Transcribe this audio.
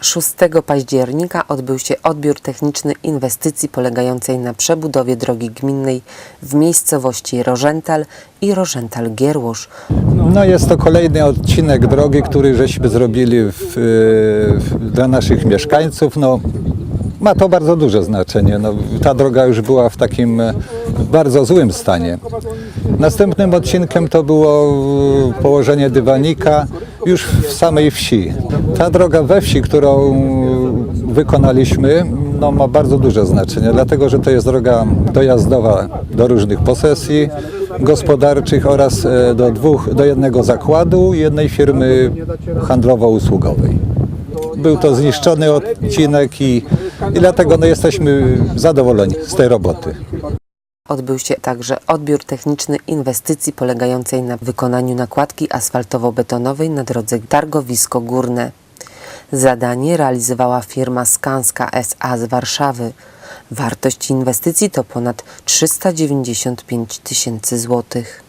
6 października odbył się odbiór techniczny inwestycji polegającej na przebudowie drogi gminnej w miejscowości Rożental i Rożental-Gierłosz. No jest to kolejny odcinek drogi, który żeśmy zrobili w, w, dla naszych mieszkańców. No, ma to bardzo duże znaczenie. No, ta droga już była w takim e, bardzo złym stanie. Następnym odcinkiem to było e, położenie dywanika już w samej wsi. Ta droga we wsi, którą wykonaliśmy, no, ma bardzo duże znaczenie, dlatego że to jest droga dojazdowa do różnych posesji gospodarczych oraz e, do, dwóch, do jednego zakładu i jednej firmy handlowo-usługowej. Był to zniszczony odcinek i, i dlatego no, jesteśmy zadowoleni z tej roboty. Odbył się także odbiór techniczny inwestycji polegającej na wykonaniu nakładki asfaltowo-betonowej na drodze Targowisko Górne. Zadanie realizowała firma Skanska SA z Warszawy. Wartość inwestycji to ponad 395 tysięcy złotych.